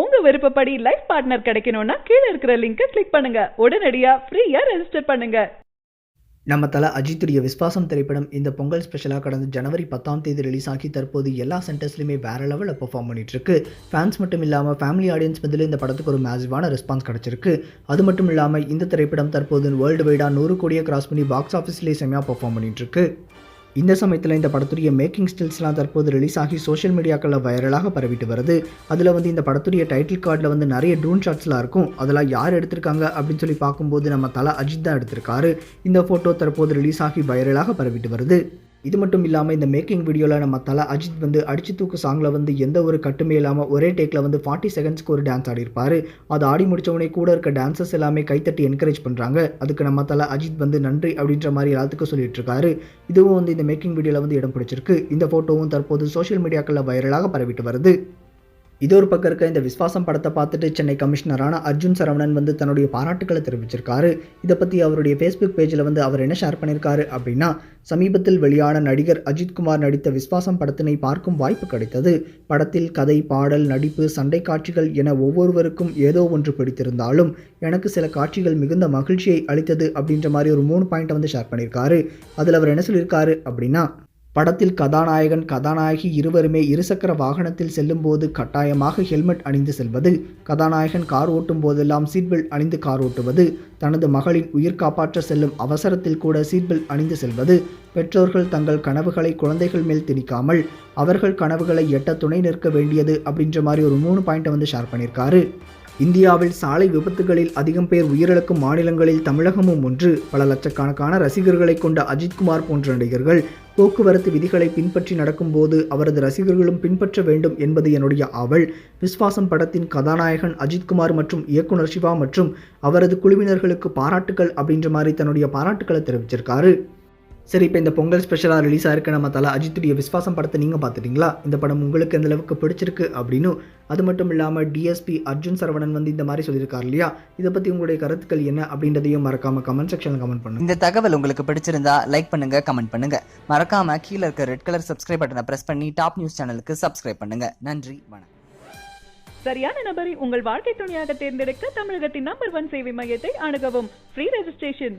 உங்க விருப்பப்படி life partner கிடைக்கணும்னா கீழே இருக்கிற லிங்கை கிளிக் பண்ணுங்க. உடனடியா ஃப்ரீயா ரெஜிஸ்டர் பண்ணுங்க. நம்ம தல அஜித்துடைய விஸ்வாசம் திரைப்படம் இந்த பொங்கல் ஸ்பெஷலாக கடந்த ஜனவரி பத்தாம் தேதி ரிலீஸ் ஆகி தற்போது எல்லா சென்டர்ஸ்லையுமே வேற லெவலில் பெர்ஃபார்ம் பண்ணிட்டுருக்கு ஃபேன்ஸ் மட்டும் இல்லாமல் ஃபேமிலி ஆடியன்ஸ் மத்தியில் இந்த படத்துக்கு ஒரு மேசிவான ரெஸ்பான்ஸ் கிடச்சிருக்கு. அது மட்டும் இல்லாமல் இந்த திரைப்படம் தற்போது வேர்ல்டு வைடாக நூறு கோடியை கிராஸ் பண்ணி பாக்ஸ் ஆஃபீஸ்லேயே செம்மையாக பெர்ஃபார்ம் பண்ணிட்டுருக்கு இந்த சமயத்தில் இந்த படத்துடைய மேக்கிங் ஸ்டில்ஸ்லாம் தற்போது ரிலீஸ் ஆகி சோஷியல் மீடியாக்களில் வைரலாக பரவிட்டு வருது. அதில் வந்து இந்த படத்துடைய டைட்டில் கார்டில் வந்து நிறைய ட்ரோன் ஷாட்ஸ்லாம் இருக்கும். அதெல்லாம் யார் எடுத்திருக்காங்க அப்படின்னு சொல்லி பார்க்கும்போது நம்ம தலை அஜித் தான் எடுத்திருக்காரு. இந்த ஃபோட்டோ தற்போது ரிலீஸ் ஆகி வைரலாக பரவிட்டு வருது. இது மட்டும் இல்லாமல் இந்த மேக்கிங் வீடியோவில் நம்ம தலை அஜித் வந்து அடிச்சு தூக்கு சாங்கில் வந்து எந்த ஒரு கட்டுமே இல்லாமல் ஒரே டேக்கில் வந்து ஃபார்ட்டி செகண்ட்ஸ்க்கு ஒரு டான்ஸ் ஆடிருப்பார் அது ஆடி முடித்தவனே கூட இருக்க டான்சர்ஸ் எல்லாமே கைத்தட்டி என்கரேஜ் பண்ணுறாங்க அதுக்கு நம்ம தலை அஜித் வந்து நன்றி அப்படின்ற மாதிரி எல்லாத்துக்கும் சொல்லிட்டு இருக்காரு இதுவும் வந்து இந்த மேக்கிங் வீடியோவில் வந்து இடம் பிடிச்சிருக்கு. இந்த ஃபோட்டோவும் தற்போது சோஷியல் மீடியாக்களில் வைரலாக பரவிட்டு வருது. இது ஒரு பக்கம் இருக்க இந்த விஸ்வாசம் படத்தை பார்த்துட்டு சென்னை கமிஷனரான அர்ஜுன் சரவணன் வந்து தன்னுடைய பாராட்டுக்களை தெரிவிச்சிருக்காரு. இதை பற்றி அவருடைய ஃபேஸ்புக் பேஜில் வந்து அவர் என்ன ஷேர் பண்ணியிருக்காரு அப்படின்னா சமீபத்தில் வெளியான நடிகர் அஜித்குமார் நடித்த விஸ்வாசம் படத்தினை பார்க்கும் வாய்ப்பு கிடைத்தது. படத்தில் கதை பாடல் நடிப்பு சண்டை காட்சிகள் என ஒவ்வொருவருக்கும் ஏதோ ஒன்று பிடித்திருந்தாலும் எனக்கு சில காட்சிகள் மிகுந்த மகிழ்ச்சியை அளித்தது அப்படின்ற மாதிரி ஒரு மூணு பாயிண்ட்டை வந்து ஷேர் பண்ணியிருக்காரு அதில் அவர் என்ன சொல்லியிருக்காரு அப்படின்னா படத்தில் கதாநாயகன் கதாநாயகி இருவருமே இருசக்கர வாகனத்தில் செல்லும்போது கட்டாயமாக ஹெல்மெட் அணிந்து செல்வது. கதாநாயகன் கார் ஓட்டும் போதெல்லாம் சீட் பெல்ட் அணிந்து கார் ஓட்டுவது. தனது மகளின் உயிர் காப்பாற்ற செல்லும் அவசரத்தில் கூட சீட் பெல்ட் அணிந்து செல்வது. பெற்றோர்கள் தங்கள் கனவுகளை குழந்தைகள் மேல் திணிக்காமல் அவர்கள் கனவுகளை எட்ட துணை நிற்க வேண்டியது அப்படின்ற மாதிரி ஒரு மூணு பாயிண்ட்டை வந்து ஷேர் பண்ணியிருக்காரு. இந்தியாவில் சாலை விபத்துகளில் அதிகம் பேர் உயிரிழக்கும் மாநிலங்களில் தமிழகமும் ஒன்று. பல லட்சக்கணக்கான ரசிகர்களை கொண்ட அஜித்குமார் போன்ற நடிகர்கள் போக்குவரத்து விதிகளை பின்பற்றி நடக்கும்போது அவரது ரசிகர்களும் பின்பற்ற வேண்டும் என்பது என்னுடைய ஆவல். விஸ்வாசம் படத்தின் கதாநாயகன் அஜித்குமார் மற்றும் இயக்குனர் சிவா மற்றும் அவரது குழுவினர்களுக்கு பாராட்டுக்கள் அப்படின்ற மாதிரி தன்னுடைய பாராட்டுக்களை தெரிவிச்சிருக்காரு. சரி இப்போ இந்த பொங்கல் ஸ்பெஷலாக ரிலீஸ் ஆயிருக்க நம்ம தலை அஜித்துடைய விஸ்வாசம் படத்தை நீங்கள் பார்த்துட்டீங்களா? இந்த படம் உங்களுக்கு எந்த அளவுக்கு பிடிச்சிருக்கு அப்படின்னு அது மட்டும் இல்லாமல் டிஎஸ்பி அர்ஜுன் சரவணன் வந்து இந்த மாதிரி சொல்லியிருக்காரு இல்லையா? இதை பற்றி உங்களுடைய கருத்துக்கள் என்ன அப்படின்றதையும் மறக்காம கமெண்ட் செக்ஷனில் கமெண்ட் பண்ணுங்க. இந்த தகவல் உங்களுக்கு பிடிச்சிருந்தா லைக் பண்ணுங்க கமெண்ட் பண்ணுங்க. மறக்காம கீழே இருக்க ரெட் கலர் சப்ஸ்கிரைப் பட்டனை பிரஸ் பண்ணி டாப் நியூஸ் சேனலுக்கு சப்ஸ்கிரைப் பண்ணுங்க. நன்றி வணக்கம். சரியான நபரை உங்கள் வாழ்க்கை துணையாக தேர்ந்தெடுக்க தமிழகத்தின் நம்பர் ஒன் சேவை மையத்தை அணுகவும். Free registration